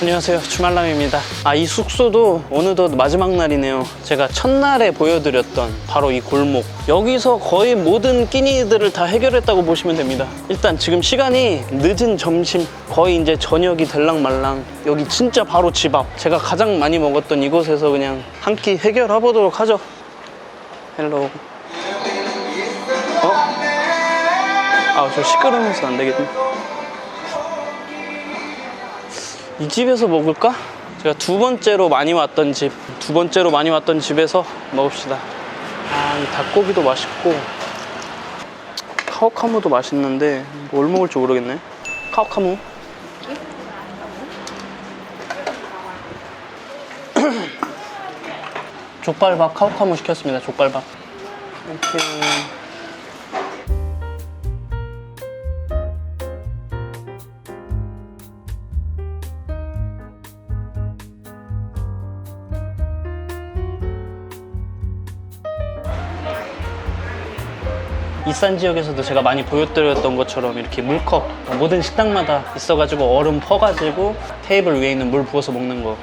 안녕하세요. 주말람입니다. 아 이 숙소도 어느덧 마지막 날이네요. 제가 첫날에 보여드렸던 바로 이 골목. 여기서 거의 모든 끼니들을 다 해결했다고 보시면 됩니다. 일단 지금 시간이 늦은 점심 거의 이제 저녁이 될랑말랑. 여기 진짜 바로 집 앞. 제가 가장 많이 먹었던 이곳에서 그냥 한 끼 해결해 보도록 하죠. 헬로. 어? 아 저 시끄러워서 안 되겠네 이 집에서 먹을까? 제가 두 번째로 많이 왔던 집, 두 번째로 많이 왔던 집에서 먹읍시다. 아, 이 닭고기도 맛있고, 카오카무도 맛있는데, 뭘 먹을지 모르겠네. 카오카무. 족발밥 카오카무 시켰습니다. 족발밥. 이렇게. 이산 지역에서도 제가 많이 보여드렸던 것처럼 이렇게 물컵 모든 식당마다 있어가지고 얼음 퍼가지고 테이블 위에 있는 물 부어서 먹는 거.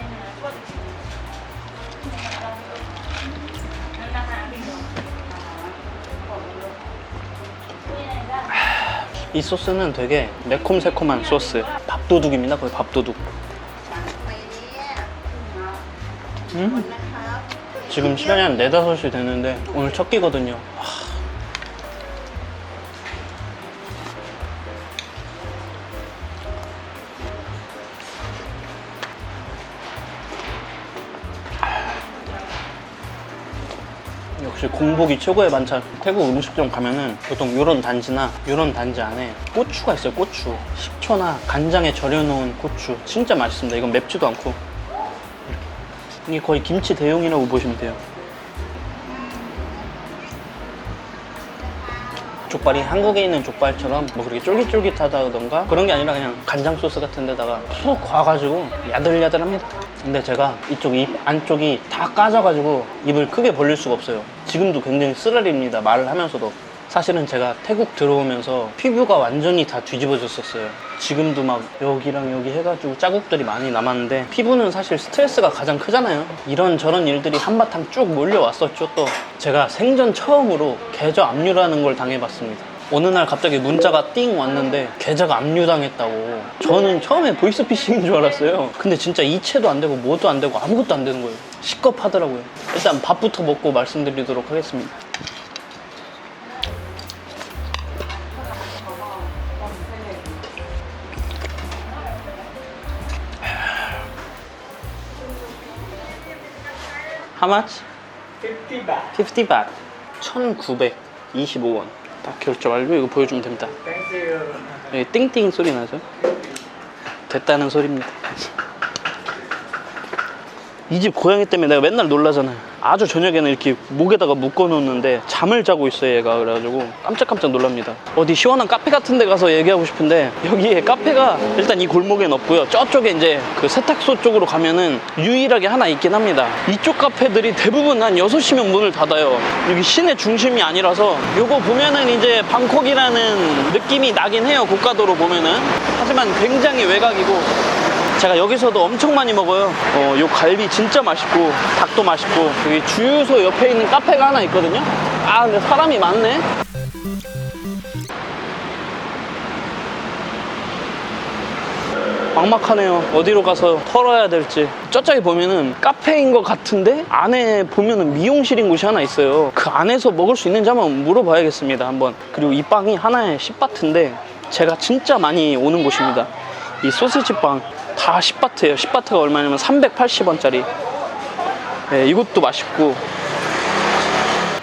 이 소스는 되게 매콤새콤한 소스. 밥도둑입니다 거의 밥도둑. 음. 지금 시간이 한 4, 5시 됐는데 오늘 첫 끼거든요 역시 공복이 최고의 반찬. 태국 음식점 가면은 보통 이런 단지나 이런 단지 안에 고추가 있어요. 고추. 식초나 간장에 절여놓은 고추. 진짜 맛있습니다. 이건 맵지도 않고. 이게 거의 김치 대용이라고 보시면 돼요. 족발이 한국에 있는 족발처럼 뭐 그렇게 쫄깃쫄깃하다던가 그런 게 아니라 그냥 간장 소스 같은 데다가 푹 과가지고 야들야들합니다. 근데 제가 이쪽 입 안쪽이 다 까져가지고 입을 크게 벌릴 수가 없어요. 지금도 굉장히 쓰라립니다. 말을 하면서도. 사실은 제가 태국 들어오면서 피부가 완전히 다 뒤집어졌었어요. 지금도 막 여기랑 여기 해가지고 자국들이 많이 남았는데 피부는 사실 스트레스가 가장 크잖아요. 이런 저런 일들이 한바탕 쭉 몰려왔었죠. 또 제가 생전 처음으로 계좌 압류라는 걸 당해봤습니다. 어느 날 갑자기 문자가 띵 왔는데 계좌가 압류당했다고 저는 처음에 보이스피싱인 줄 알았어요 근데 진짜 이체도 안 되고 뭐도 안 되고 아무것도 안 되는 거예요 시겁하더라고요 일단 밥부터 먹고 말씀드리도록 하겠습니다 How much? 50 baht. 50 baht 1925원 딱 결제 완료 이거 보여주면 됩니다 Thank you. 여기 띵띵 소리 나죠? 됐다는 소리입니다. 이 집 고양이 때문에 내가 맨날 놀라잖아요. 아주 저녁에는 이렇게 목에다가 묶어 놓는데 잠을 자고 있어요, 얘가. 그래가지고 깜짝깜짝 놀랍니다. 어디 시원한 카페 같은 데 가서 얘기하고 싶은데 여기에 카페가 일단 이 골목엔 없고요. 저쪽에 이제 그 세탁소 쪽으로 가면은 유일하게 하나 있긴 합니다. 이쪽 카페들이 대부분 한 6시면 문을 닫아요. 여기 시내 중심이 아니라서 요거 보면은 이제 방콕이라는 느낌이 나긴 해요. 고가도로 보면은. 하지만 굉장히 외곽이고 제가 여기서도 엄청 많이 먹어요. 어, 요 갈비 진짜 맛있고, 닭도 맛있고, 여기 주유소 옆에 있는 카페가 하나 있거든요. 아, 근데 사람이 많네. 막막하네요. 어디로 가서 털어야 될지. 저쪽에 보면은 카페인 것 같은데 안에 보면은 미용실인 곳이 하나 있어요. 그 안에서 먹을 수 있는지 한번 물어봐야겠습니다. 한번. 그리고 이 빵이 하나에 10바트인데 제가 진짜 많이 오는 곳입니다. 이 소시지 빵 다 10바트예요. 10바트가 얼마냐면 380원짜리. 네, 이것도 맛있고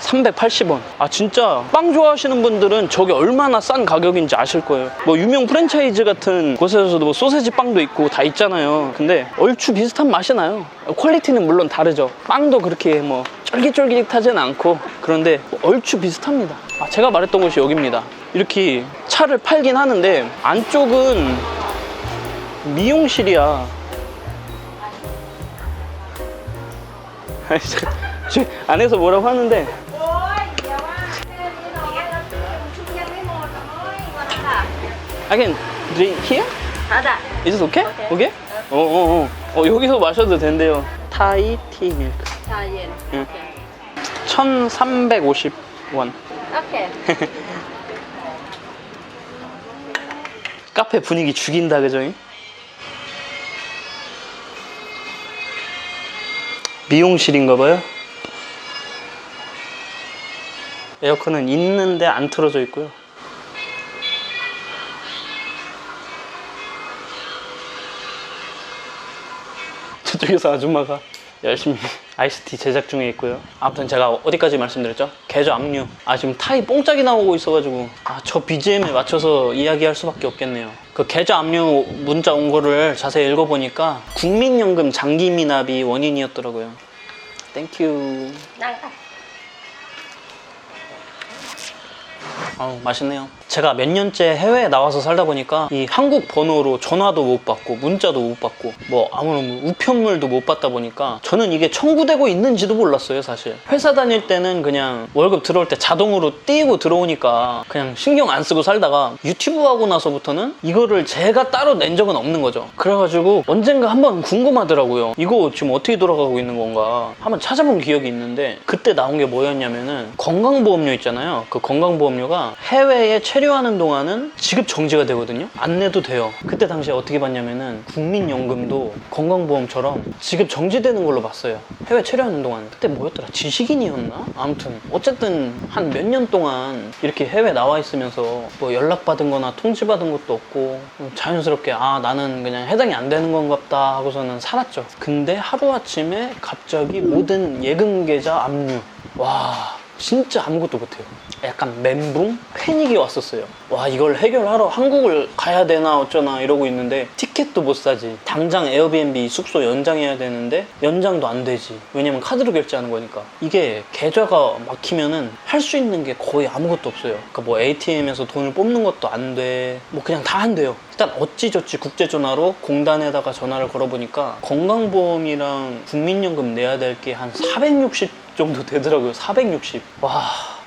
380원. 아 진짜 빵 좋아하시는 분들은 저게 얼마나 싼 가격인지 아실 거예요. 뭐 유명 프랜차이즈 같은 곳에서도 뭐 소세지 빵도 있고 다 있잖아요. 근데 얼추 비슷한 맛이 나요. 퀄리티는 물론 다르죠. 빵도 그렇게 뭐 쫄깃쫄깃하진 않고 그런데 얼추 비슷합니다. 아 제가 말했던 곳이 여기입니다. 이렇게 차를 팔긴 하는데 안쪽은 미용실이야. 아니, 저, 저 안에서 뭐라고 하는데 โอ้ยเดี๋ยวว่าแค่นี้หน่อยแล้วชุบยังไม่หมดเลยวันละ I can drink here? ค่ะจ้ะ Is it okay? Okay. Okay? 어어어 어, 여기서 마셔도 된대요 타이 티 밀크 자, 예. 응. 1350원 오케이. 카페 분위기 죽인다 그죠? 미용실인가 봐요 에어컨은 있는데 안 틀어져 있고요 저쪽에서 아줌마가 열심히 아이스티 제작 중에 있고요. 아무튼 제가 어디까지 말씀드렸죠? 개조 압류. 아 지금 타이 뽕짝이 나오고 있어가지고 아 저 BGM에 맞춰서 이야기할 수밖에 없겠네요. 그 계좌 압류 문자 온 거를 자세히 읽어보니까 국민연금 장기 미납이 원인이었더라고요. 땡큐. 나가. 아우 맛있네요. 제가 몇 년째 해외에 나와서 살다 보니까 이 한국 번호로 전화도 못 받고 문자도 못 받고 뭐 아무런 뭐 우편물도 못 받다 보니까 저는 이게 청구되고 있는지도 몰랐어요 사실. 회사 다닐 때는 그냥 월급 들어올 때 자동으로 띄고 들어오니까 그냥 신경 안 쓰고 살다가 유튜브 하고 나서부터는 이거를 제가 따로 낸 적은 없는 거죠. 그래가지고 언젠가 한번 궁금하더라고요. 이거 지금 어떻게 돌아가고 있는 건가 한번 찾아본 기억이 있는데 그때 나온 게 뭐였냐면은 건강보험료 있잖아요. 그 건강보험료가 해외에 체류 하는 동안은 지급 정지가 되거든요. 안 내도 돼요. 그때 당시에 어떻게 봤냐면은 국민연금도 건강보험처럼 지급 정지되는 걸로 봤어요. 해외 체류하는 동안. 그때 뭐였더라? 지식인이었나? 아무튼 어쨌든 한 몇 년 동안 이렇게 해외 나와 있으면서 뭐 연락받은 거나 통지받은 것도 없고 자연스럽게 아 나는 그냥 해당이 안 되는 건갑다 하고서는 살았죠. 근데 하루아침에 갑자기 모든 예금 계좌 압류. 와 진짜 아무것도 못해요. 약간 멘붕? 패닉이 왔었어요. 와, 이걸 해결하러 한국을 가야 되나 어쩌나 이러고 있는데 티켓도 못 사지. 당장 에어비앤비 숙소 연장해야 되는데 연장도 안 되지. 왜냐면 카드로 결제하는 거니까. 이게 계좌가 막히면은 할 수 있는 게 거의 아무것도 없어요. 그러니까 뭐 ATM에서 돈을 뽑는 것도 안 돼. 뭐 그냥 다 안 돼요. 일단 어찌저찌 국제전화로 공단에다가 전화를 걸어보니까 건강보험이랑 국민연금 내야 될 게 한 460 정도 되더라고요. 460. 와.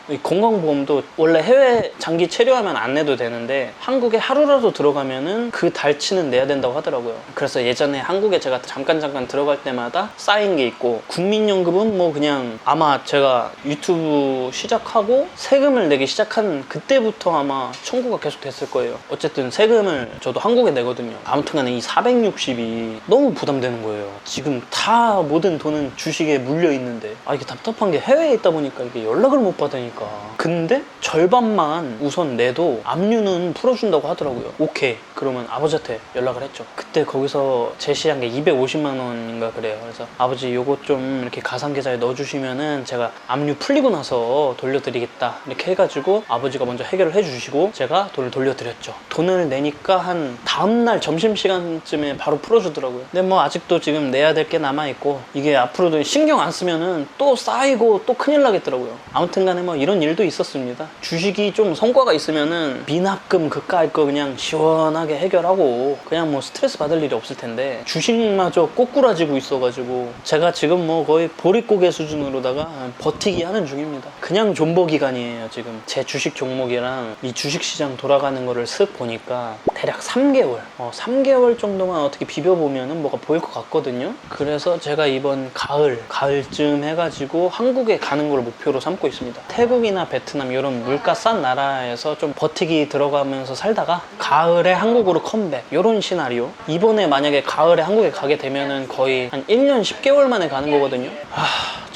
이 건강보험도 원래 해외 장기 체류하면 안 내도 되는데 한국에 하루라도 들어가면은 그 달치는 내야 된다고 하더라고요. 그래서 예전에 한국에 제가 잠깐 잠깐 들어갈 때마다 쌓인 게 있고 국민연금은 뭐 그냥 아마 제가 유튜브 시작하고 세금을 내기 시작한 그때부터 아마 청구가 계속 됐을 거예요. 어쨌든 세금을 저도 한국에 내거든요. 아무튼 간에 이 460이 너무 부담되는 거예요. 지금 다 모든 돈은 주식에 물려 있는데 아 이게 답답한 게 해외에 있다 보니까 이게 연락을 못 받으 니까 근데 절반만 우선 내도 압류는 풀어준다고 하더라고요. 오케이 그러면 아버지한테 연락을 했죠. 그때 거기서 제시한 게 250만 원인가 그래요. 그래서 아버지 요거 좀 이렇게 가상 계좌에 넣어주시면은 제가 압류 풀리고 나서 돌려드리겠다 이렇게 해가지고 아버지가 먼저 해결을 해주시고 제가 돈을 돌려드렸죠. 돈을 내니까 한 다음날 점심시간쯤에 바로 풀어주더라고요. 근데 뭐 아직도 지금 내야 될 게 남아있고 이게 앞으로도 신경 안 쓰면은 또 쌓이고 또 큰일 나겠더라고요. 아무튼 간에 뭐 이런 일도 있었습니다. 주식이 좀 성과가 있으면은 미납금 그까이 거 그냥 시원하게 해결하고 그냥 뭐 스트레스 받을 일이 없을 텐데 주식마저 꼬꾸라지고 있어가지고 제가 지금 뭐 거의 보릿고개 수준으로다가 버티기 하는 중입니다. 그냥 존버 기간이에요 지금 제 주식 종목이랑 이 주식 시장 돌아가는 거를 쓱 보니까 대략 3개월 어, 3개월 정도만 어떻게 비벼보면은 뭐가 보일 것 같거든요. 그래서 제가 이번 가을 가을쯤 해가지고 한국에 가는 걸 목표로 삼고 있습니다. 태국 이나 베트남 이런 물가 싼 나라에서 좀 버티기 들어가면서 살다가 가을에 한국으로 컴백 이런 시나리오. 이번에 만약에 가을에 한국에 가게 되면은 거의 한 1년 10개월 만에 가는 거거든요. 아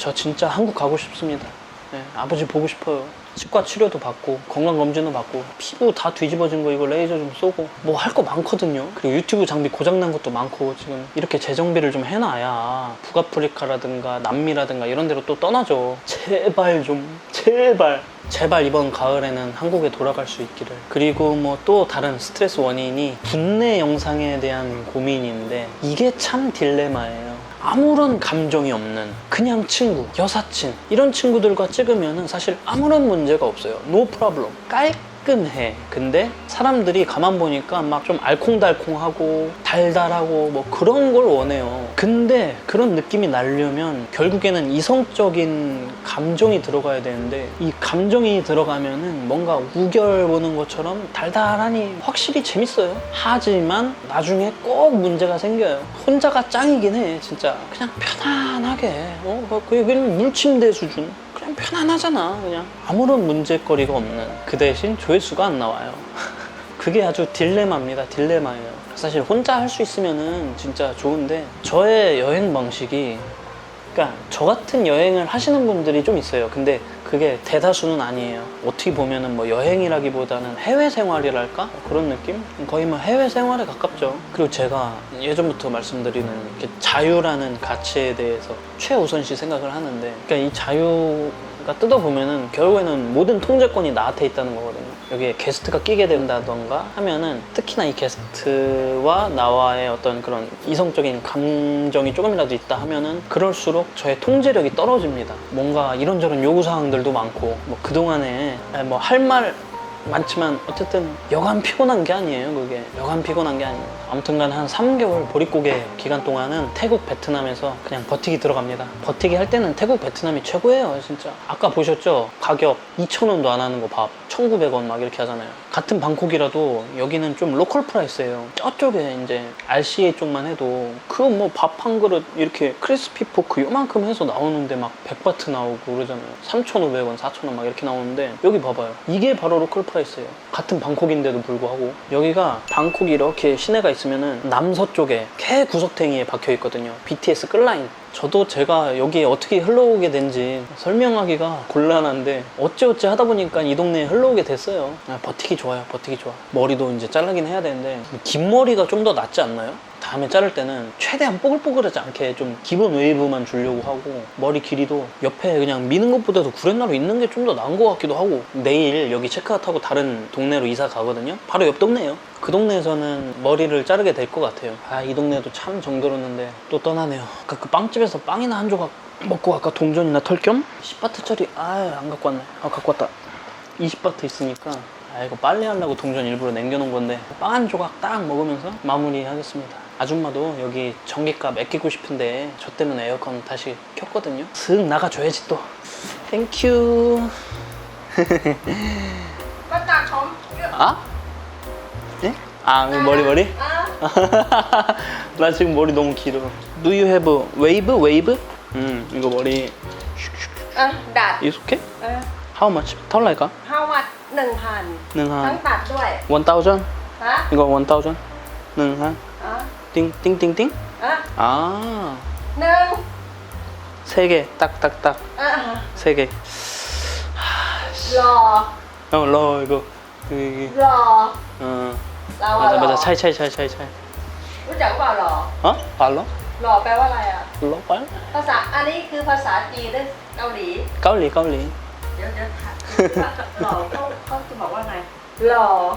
저 진짜 한국 가고 싶습니다. 네, 아버지 보고 싶어요 치과 치료도 받고 건강 검진도 받고 피부 다 뒤집어진 거 이거 레이저 좀 쏘고 뭐 할 거 많거든요 그리고 유튜브 장비 고장난 것도 많고 지금 이렇게 재정비를 좀 해놔야 북아프리카라든가 남미라든가 이런 데로 또 떠나죠 제발 좀 제발 제발 이번 가을에는 한국에 돌아갈 수 있기를. 그리고 뭐 또 다른 스트레스 원인이 분내 영상에 대한 고민인데 이게 참 딜레마예요. 아무런 감정이 없는 그냥 친구, 여사친 이런 친구들과 찍으면은 사실 아무런 문제가 없어요. 노 프로 따끈해. 근데 사람들이 가만 보니까 막 좀 알콩달콩하고 달달하고 뭐 그런 걸 원해요. 근데 그런 느낌이 나려면 결국에는 이성적인 감정이 들어가야 되는데 이 감정이 들어가면은 뭔가 우결 보는 것처럼 달달하니 확실히 재밌어요. 하지만 나중에 꼭 문제가 생겨요. 혼자가 짱이긴 해, 진짜. 그냥 편안하게. 어, 그- 그게 그냥 물침대 수준. 그냥 편안하잖아, 그냥. 아무런 문제거리가 없는. 그 대신 조회수가 안 나와요. 그게 아주 딜레마입니다. 딜레마예요. 사실 혼자 할 수 있으면은 진짜 좋은데 저의 여행 방식이 그러니까 저 같은 여행을 하시는 분들이 좀 있어요. 근데 그게 대다수는 아니에요. 어떻게 보면은 뭐 여행이라기보다는 해외 생활이랄까 그런 느낌? 거의 뭐 해외 생활에 가깝죠. 그리고 제가 예전부터 말씀드리는 이렇게 자유라는 가치에 대해서 최우선시 생각을 하는데, 그러니까 이 자유가 뜯어 보면은 결국에는 모든 통제권이 나한테 있다는 거거든요. 여기에 게스트가 끼게 된다던가 하면은 특히나 이 게스트와 나와의 어떤 그런 이성적인 감정이 조금이라도 있다 하면은 그럴수록 저의 통제력이 떨어집니다. 뭔가 이런저런 요구 사항들도 많고 뭐 그동안에 뭐 할 말 많지만 어쨌든 여간 피곤한 게 아니에요 그게. 여간 피곤한 게 아니에요. 아무튼간 한 3개월 보릿고개 기간 동안은 태국 베트남에서 그냥 버티기 들어갑니다. 버티기 할 때는 태국 베트남이 최고예요 진짜. 아까 보셨죠? 가격 2,000원도 안 하는 거밥 1,900원 막 이렇게 하잖아요. 같은 방콕이라도 여기는 좀 로컬 프라이스예요. 저쪽에 이제 RCA 쪽만 해도 그 뭐 밥 한 그릇 이렇게 크리스피 포크 요만큼 해서 나오는데 막 100바트 나오고 그러잖아요. 3,500원 4,000원 막 이렇게 나오는데 여기 봐봐요. 이게 바로 로컬 프라이스예요 같은 방콕인데도 불구하고 여기가 방콕이 이렇게 시내가 있으면은 남서쪽에 개 구석탱이에 박혀 있거든요 BTS 끌라인 저도 제가 여기에 어떻게 흘러오게 된지 설명하기가 곤란한데 어찌어찌 하다 보니까 이 동네에 흘러오게 됐어요. 아, 버티기 좋아요, 버티기 좋아. 머리도 이제 자르긴 해야 되는데 긴 머리가 좀 더 낫지 않나요? 다음에 자를 때는 최대한 뽀글뽀글하지 않게 좀 기본 웨이브만 주려고 하고 머리 길이도 옆에 그냥 미는 것보다도 구렛나루 있는 게 좀 더 나은 것 같기도 하고 내일 여기 체크아웃하고 다른 동네로 이사 가거든요. 바로 옆 동네예요. 그 동네에서는 머리를 자르게 될 것 같아요. 아, 이 동네도 참 정들었는데 또 떠나네요. 아까 그 빵집에서 빵이나 한 조각 먹고 아까 동전이나 털 겸 10바트짜리 아, 안 갖고 왔네. 아, 갖고 왔다. 20바트 있으니까 아, 이거 빨래 하려고 동전 일부러 남겨놓은 건데 빵 한 조각 딱 먹으면서 마무리 하겠습니다. 아줌마도 여기 전기값 아끼고 싶은데 저 때문에 에어컨 다시 켰거든요 슥 나가줘야지 또 땡큐 맞다 점. 아? 예? 아 머리 머리? 아, 나 지금 머리 너무 길어 Do you have wave? wave? 음 이거 머리 응ดัด It's okay? เออ How much? เท่าไหร่ครับ how much หนึ่งพันหนึ่งพัน ทั้งตัดด้วย 1,000 ฮะ 이거 1,000 1,000 아. 띵, 띵, 띵, 띵? 아. 아. 능. 세 개. 딱, 딱, 딱. 아. 세 개. 러. 어, 러, 이거. 여기, 여기. 러. 어. 나와. 맞아, 맞아. 차이, 차이, 차이, 차이, 차이. รู้จักว่า 러. 어? 발로? รอ แปลว่าอะไรอ่ะ? 러, 발? ภาษา-อันนี้คือภาษาจีนหรือเกาหลี? 가을리, 가을리. เดี๋ยวๆถามหล่อเขาเขาจะบอกว่าไงหล่อ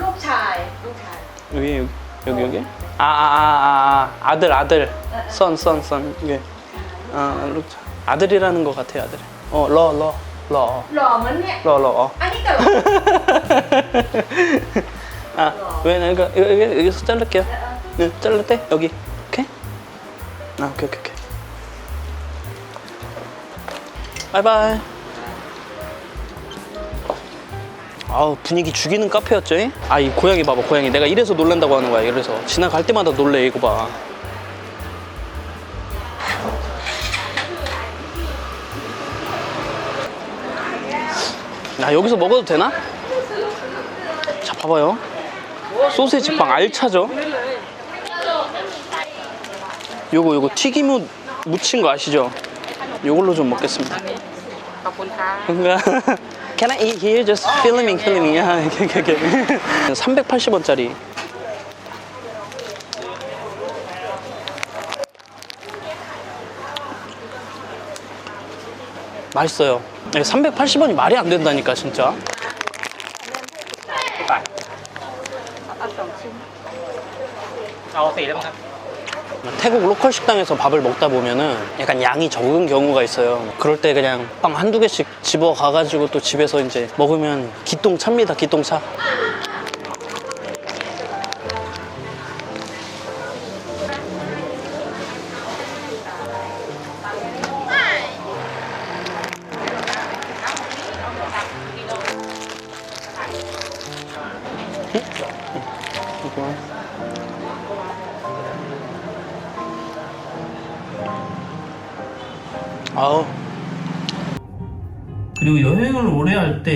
ลูกชาย ลูกชาย 여기, 여기, 여기, 여기? 아, 아, 아, 아, 아, 아들, 아들. 선, 선, 선. 이게. 아, 룩- 아들이라는 것 같아요, 아들. 어, 러, 러, 러. หล่อเหมือนเนี่ย 러, 러, 어. อันนี้ก็หล่อ 아, 왜, 나 이거, 이거, 이거, 여기서 자를게요. เออเออ 네, 잘랐대? 여기. 오케이? 아, 오케이, 오케이, 오케이. 바이바이. 아우, 분위기 죽이는 카페였죠? 잉? 아, 이 고양이 봐봐, 고양이. 내가 이래서 놀란다고 하는 거야, 이래서. 지나갈 때마다 놀래, 이거 봐. 나 여기서 먹어도 되나? 자, 봐봐요. 소세지 빵 알차죠? 요거 요거 튀김옷 묻힌 거 아시죠? 요걸로 좀 먹겠습니다. ขอ Can I eat here? Just oh, filming, okay, filming. Yeah, okay, okay, okay. 380원짜리. 맛있어요. 380원이 말이 안 된다니까, 진짜. 아, 어서 이름 가. 태국 로컬 식당에서 밥을 먹다 보면은 약간 양이 적은 경우가 있어요. 그럴 때 그냥 빵 한두 개씩 집어 가가지고 또 집에서 이제 먹으면 기똥 찹니다, 기똥 차.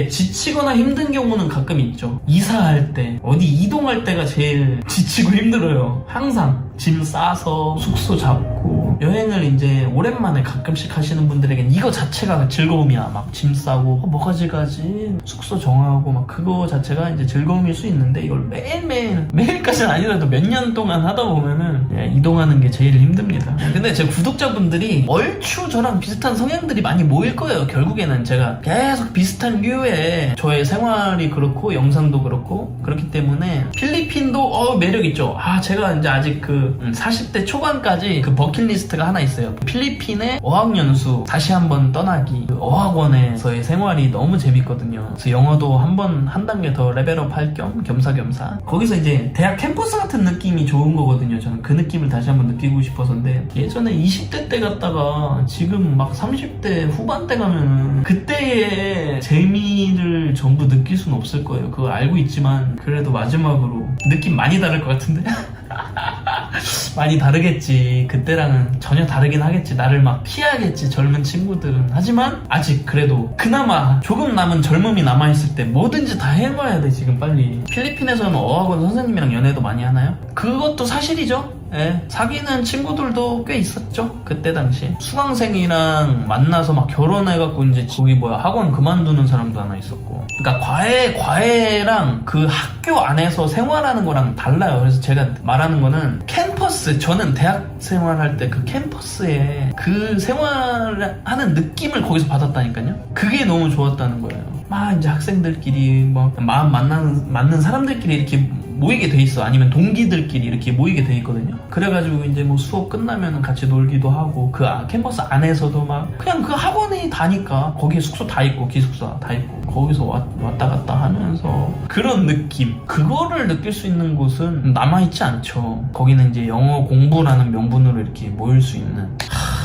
지치거나 힘든 경우는 가끔 있죠. 이사할 때, 어디 이동할 때가 제일 지치고 힘들어요. 항상 짐 싸서 숙소 잡고 여행을 이제 오랜만에 가끔씩 하시는 분들에겐 이거 자체가 즐거움이야. 막 짐 싸고 어, 뭐 가져가지 숙소 정하고 막 그거 자체가 이제 즐거움일 수 있는데 이걸 매일매일 매일까지는 아니라도 몇 년 동안 하다 보면은 예, 이동하는 게 제일 힘듭니다. 근데 제 구독자분들이 얼추 저랑 비슷한 성향들이 많이 모일 거예요. 결국에는 제가 계속 비슷한 류의 저의 생활이 그렇고 영상도 그렇고 그렇기 때문에 필리핀도 어 매력 있죠. 아 제가 이제 아직 그 음, 40대 초반까지 그 버킷리스트 가 하나 있어요. 필리핀의 어학연수 다시 한번 떠나기 그 어학원에서의 생활이 너무 재밌거든요. 그래서 영어도 한번 한 단계 더 레벨업 할 겸 겸사겸사 거기서 이제 대학 캠퍼스 같은 느낌이 좋은 거거든요. 저는 그 느낌을 다시 한번 느끼고 싶어서인데 예전에 20대 때 갔다가 지금 막 30대 후반때 가면은 그때의 재미를 전부 느낄 수는 없을 거예요. 그거 알고 있지만 그래도 마지막으로 느낌 많이 다를 것 같은데? 많이 다르겠지. 그때랑은 전혀 다르긴 하겠지. 나를 막 피하겠지. 젊은 친구들은. 하지만 아직 그래도 그나마 조금 남은 젊음이 남아있을 때 뭐든지 다 해봐야 돼, 지금 빨리. 필리핀에서는 어학원 선생님이랑 연애도 많이 하나요? 그것도 사실이죠. 예, 사귀는 친구들도 꽤 있었죠. 그때 당시. 수강생이랑 만나서 막 결혼해갖고 이제 거기 뭐야 학원 그만두는 사람도 하나 있었고. 그러니까 과외, 과외랑 그 학교 안에서 생활하는 거랑 달라요. 그래서 제가 말하는 거는 캠퍼스, 저는 대학 생활할 때 그 캠퍼스에 그 생활하는 느낌을 거기서 받았다니까요. 그게 너무 좋았다는 거예요. 막 이제 학생들끼리 뭐 마음 만나는, 맞는 사람들끼리 이렇게 모이게 돼 있어. 아니면 동기들끼리 이렇게 모이게 돼 있거든요. 그래가지고 이제 뭐 수업 끝나면 같이 놀기도 하고 그 아- 캠퍼스 안에서도 막 그냥 그 학원이 다니까 거기에 숙소 다 있고 기숙사 다 있고 거기서 왔, 왔다 갔다 하면서 그런 느낌 그거를 느낄 수 있는 곳은 남아있지 않죠. 거기는 이제 영어 공부라는 명분으로 이렇게 모일 수 있는 아,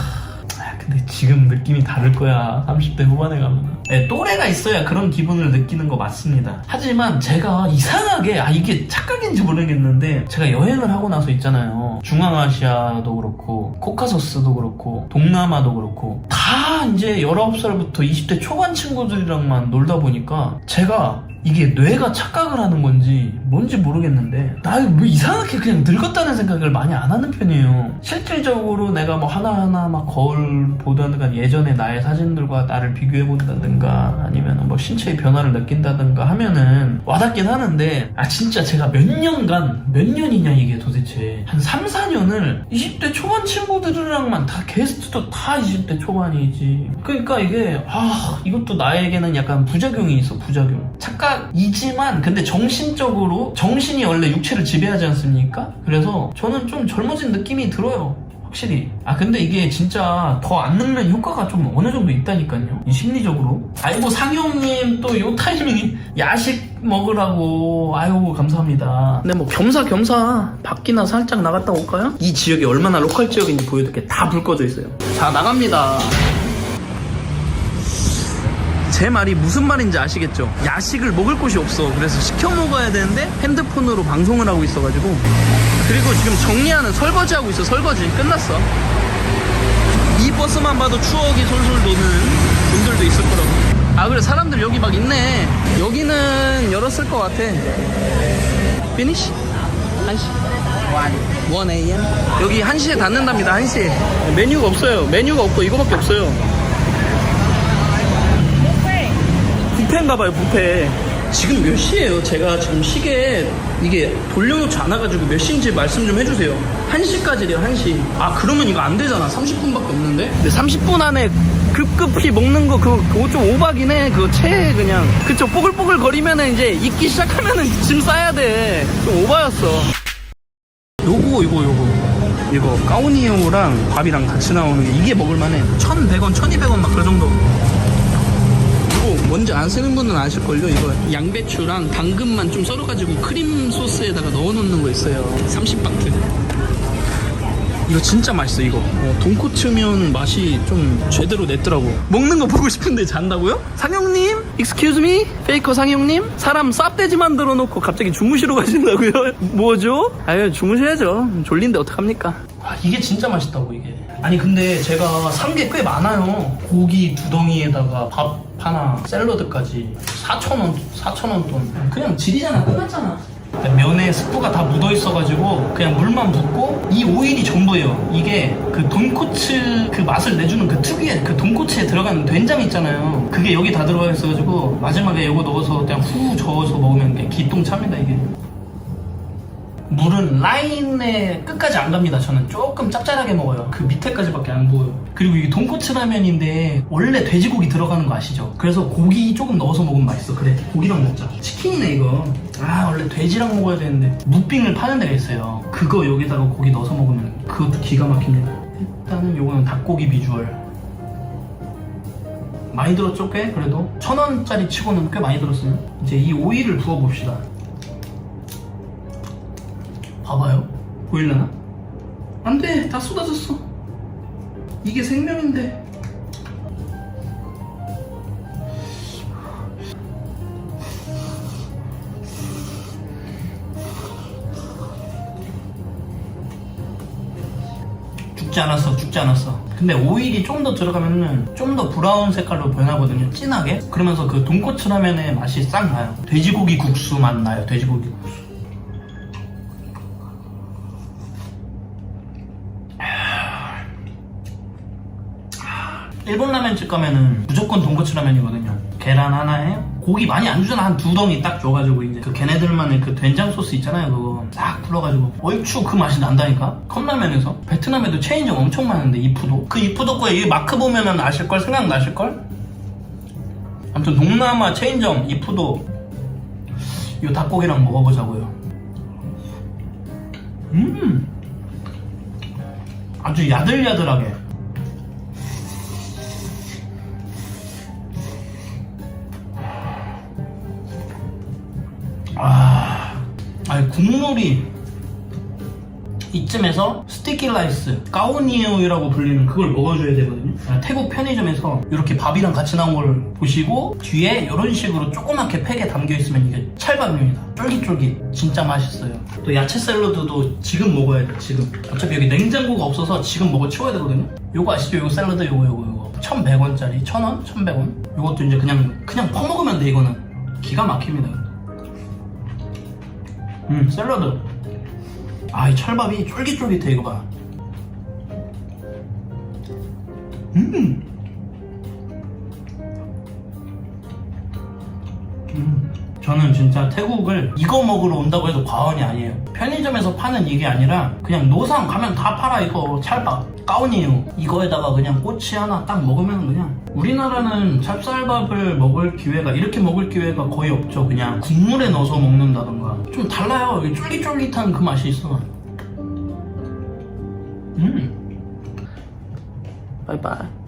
근데 지금 느낌이 다를 거야. 30대 후반에 가면. 네, 또래가 있어야 그런 기분을 느끼는 거 맞습니다. 하지만 제가 이상하게, 아, 이게 착각인지 모르겠는데, 제가 여행을 하고 나서 있잖아요. 중앙아시아도 그렇고, 코카소스도 그렇고, 동남아도 그렇고, 다 이제 19살부터 20대 초반 친구들이랑만 놀다 보니까, 제가 이게 뇌가 착각을 하는 건지 뭔지 모르겠는데 나 왜 이상하게 그냥 늙었다는 생각을 많이 안 하는 편이에요. 실질적으로 내가 뭐 하나하나 막 거울 보다든가 예전에 나의 사진들과 나를 비교해 본다든가 아니면 뭐 신체의 변화를 느낀다든가 하면은 와닿긴 하는데 아 진짜 제가 몇 년간 몇 년이냐 이게 도대체. 한 3, 4년을 20대 초반 친구들이랑만 다 게스트도 다 20대 초반이지. 그러니까 이게 아 이것도 나에게는 약간 부작용이 있어 부작용. 착각 이지만 근데 정신적으로 정신이 원래 육체를 지배하지 않습니까? 그래서 저는 좀 젊어진 느낌이 들어요 확실히. 아 근데 이게 진짜 더 안 늙는 효과가 좀 어느 정도 있다니까요. 이 심리적으로. 아이고 상용님 또 요 타이밍이 야식 먹으라고. 아이고 감사합니다. 근데 뭐 겸사겸사 밖이나 살짝 나갔다 올까요? 이 지역이 얼마나 로컬 지역인지 보여드릴게 다 불 꺼져 있어요. 자 나갑니다 제 말이 무슨 말인지 아시겠죠? 야식을 먹을 곳이 없어. 그래서 시켜 먹어야 되는데 핸드폰으로 방송을 하고 있어가지고. 그리고 지금 정리하는 설거지 하고 있어. 설거지 끝났어. 이 버스만 봐도 추억이 솔솔 도는 분들도 있을 거라고. 아 그래 사람들 여기 막 있네. 여기는 열었을 것 같아. 피니시? 1시? 1 a.m. 여기 1시에 닫는답니다. 1시. 메뉴가 없어요. 메뉴가 없고 이거밖에 없어요. 뷔페 뷔페인가 봐요 뷔페. 지금 몇 시예요? 제가 지금 시계에 이게 돌려놓지 않아가지고 몇 시인지 말씀 좀 해주세요. 1시까지래요 1시. 아 그러면 이거 안 되잖아. 30분밖에 없는데? 근데 30분 안에 급급히 먹는 거 그거, 그거 좀 오박이네. 그거 채 그냥. 그쵸 뽀글뽀글 거리면은 이제 익기 시작하면은 짐 싸야 돼 좀 오바였어. 요거 요거 요거. 이거 까우니오랑 밥이랑 같이 나오는 게 이게 먹을만해. 1100원 1200원 막 그 정도 뭔지 안 쓰는 분은 아실걸요 이거 양배추랑 당근만 좀 썰어가지고 크림 소스에다가 넣어놓는 거 있어요 30바트 이거 진짜 맛있어 이거 어, 돈코츠면 맛이 좀 제대로 냈더라고 먹는 거 보고 싶은데 잔다고요? 상영님? Excuse me? 페이커 상영님? 사람 쌉돼지 만들어 놓고 갑자기 주무시러 가신다고요? 뭐죠? 아유 주무셔야죠 졸린데 어떡합니까 아 이게 진짜 맛있다고 이게 아니 근데 제가 산 게 꽤 많아요 고기 두 덩이에다가 밥 하나 샐러드까지 4,000원 4,000원 돈 그냥 질이잖아 끝났잖아 면에 스프가 다 묻어 있어가지고 그냥 물만 붓고 이 오일이 전부예요. 이게 그 돈코츠 그 맛을 내주는 그 특유의 그 돈코츠에 들어가는 된장 있잖아요. 그게 여기 다 들어가 있어가지고 마지막에 이거 넣어서 그냥 후 저어서 먹으면 이게 기똥차입니다 이게. 물은 라인에 끝까지 안 갑니다. 저는 조금 짭짤하게 먹어요. 그 밑에까지밖에 안 보여요. 그리고 이게 돈코츠 라면인데 원래 돼지고기 들어가는 거 아시죠? 그래서 고기 조금 넣어서 먹으면 맛있어. 그래, 고기랑 먹자. 치킨이네 이거. 아 원래 돼지랑 먹어야 되는데 무빙을 파는 데가 있어요. 그거 여기다가 고기 넣어서 먹으면 그것도 기가 막힙니다. 일단은 요거는 닭고기 비주얼. 많이 들었죠 꽤? 그래도 천 원짜리 치고는 꽤 많이 들었어요. 이제 이 오일을 부어봅시다. 봐봐요. 보일려나? 안 돼. 다 쏟아졌어. 이게 생명인데. 죽지 않았어, 죽지 않았어. 근데 오일이 좀 더 들어가면은 좀 더 브라운 색깔로 변하거든요, 진하게. 그러면서 그 돈코츠 라면의 맛이 싹 나요. 돼지고기 국수 맛 나요, 돼지고기 국수. 일본 라면집 가면은 무조건 돈코츠 라면이거든요. 계란 하나에 고기 많이 안 주잖아. 한 두 덩이 딱 줘가지고 이제 그 걔네들만의 그 된장 소스 있잖아요. 그거 딱 풀어가지고 얼추 그 맛이 난다니까. 컵라면에서 베트남에도 체인점 엄청 많은데 이푸도 그 이푸도 거에 이 마크 보면은 아실걸 생각 나실걸? 아무튼 동남아 체인점 이푸도 이 닭고기랑 먹어보자고요. 음 아주 야들야들하게. 국물이 이쯤에서 스티키 라이스, 까오니오이라고 불리는 그걸 먹어줘야 되거든요. 아, 태국 편의점에서 이렇게 밥이랑 같이 나온 걸 보시고 뒤에 이런 식으로 조그맣게 팩에 담겨 있으면 이게 찰밥입니다. 쫄깃쫄깃, 진짜 맛있어요. 또 야채 샐러드도 지금 먹어야 돼. 지금. 어차피 여기 냉장고가 없어서 지금 먹어 치워야 되거든요. 요거 아시죠? 요거 샐러드 요거 요거 요거. 1,100원짜리, 1,000원, 1,100원. 요것도 이제 그냥 그냥 퍼먹으면 돼 이거는. 기가 막힙니다. 음, 샐러드. 아, 이 철밥이 쫄깃쫄깃해, 이거 봐. 음. 음. 저는 진짜 태국을 이거 먹으러 온다고 해도 과언이 아니에요. 편의점에서 파는 이게 아니라 그냥 노상 가면 다 팔아, 이거 찰밥. 까운이에요. 이거에다가 그냥 꼬치 하나 딱 먹으면 그냥 우리나라는 찹쌀밥을 먹을 기회가 이렇게 먹을 기회가 거의 없죠. 그냥 국물에 넣어서 먹는다던가 좀 달라요. 쫄깃쫄깃한 그 맛이 있어. 음. 바이바이.